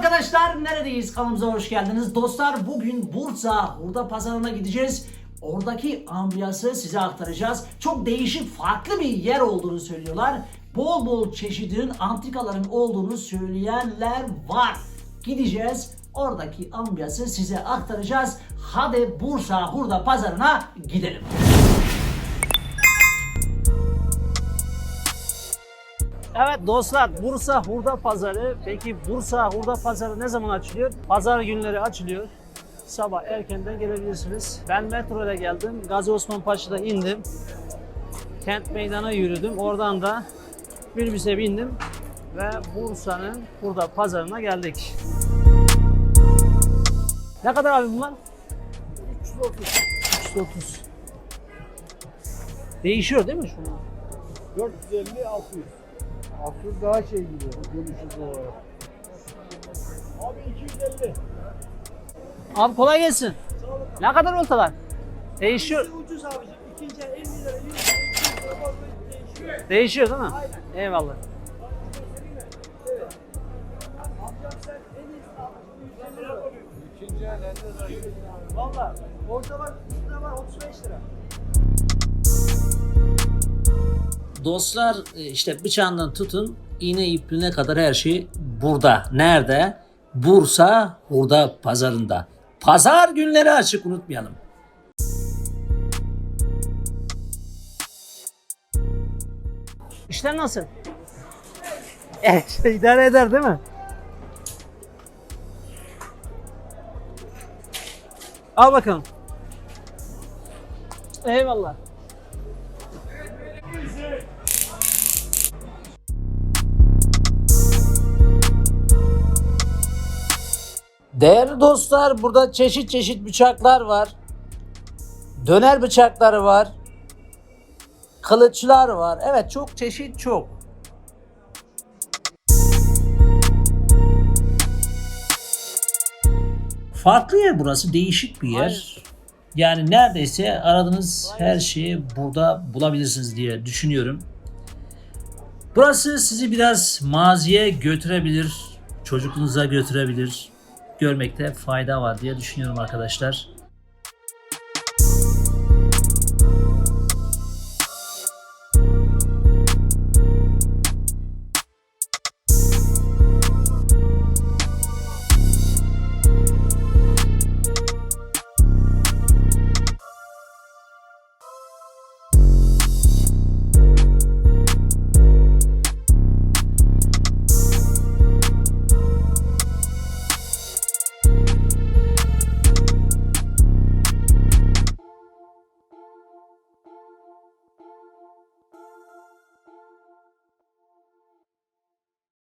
arkadaşlar neredeyiz kanalımıza hoş geldiniz. Dostlar bugün Bursa Hurda Pazarı'na gideceğiz. Oradaki ambiyansı size aktaracağız. Çok değişik farklı bir yer olduğunu söylüyorlar. Bol bol çeşidin antikaların olduğunu söyleyenler var. Gideceğiz oradaki ambiyansı size aktaracağız. Hadi Bursa Hurda Pazarı'na gidelim. Evet dostlar Bursa Hurda Pazarı. Peki Bursa Hurda Pazarı ne zaman açılıyor? Pazar günleri açılıyor. Sabah erkenden gelebilirsiniz. Ben metro ile geldim. Gazi Osman Paşa'da indim. Kent meydana yürüdüm. Oradan da minibüse bindim. Ve Bursa'nın Hurda Pazarı'na geldik. Ne kadar abi bunlar? 330. 330. Değişiyor değil mi şunlar? 450 600. 600 daha şey gidiyor görüşürüz olarak. Abi 250. Abi kolay gelsin. Ne kadar oltalar? Değişiyor. Ucuz abicim. İkinci el 50 lira 100 lira 200 lira fazla değişiyor. Değişiyor değil mi? Eyvallah. Amcam sen en iyisi abicim 150 lira. İkinci el 50 lira. Valla orada var, burada var 35 lira. Dostlar e, işte bıçağından tutun iğne ipliğine kadar her şey burada. Nerede? Bursa Hurda Pazarında. Pazar günleri açık unutmayalım. İşler nasıl? Evet, idare eder değil mi? Al bakalım. Eyvallah. Değerli dostlar burada çeşit çeşit bıçaklar var. Döner bıçakları var. Kılıçlar var. Evet çok çeşit çok. Farklı yer burası. Değişik bir yer. Yani neredeyse aradığınız her şeyi burada bulabilirsiniz diye düşünüyorum. Burası sizi biraz maziye götürebilir, çocukluğunuza götürebilir. Görmekte fayda var diye düşünüyorum arkadaşlar.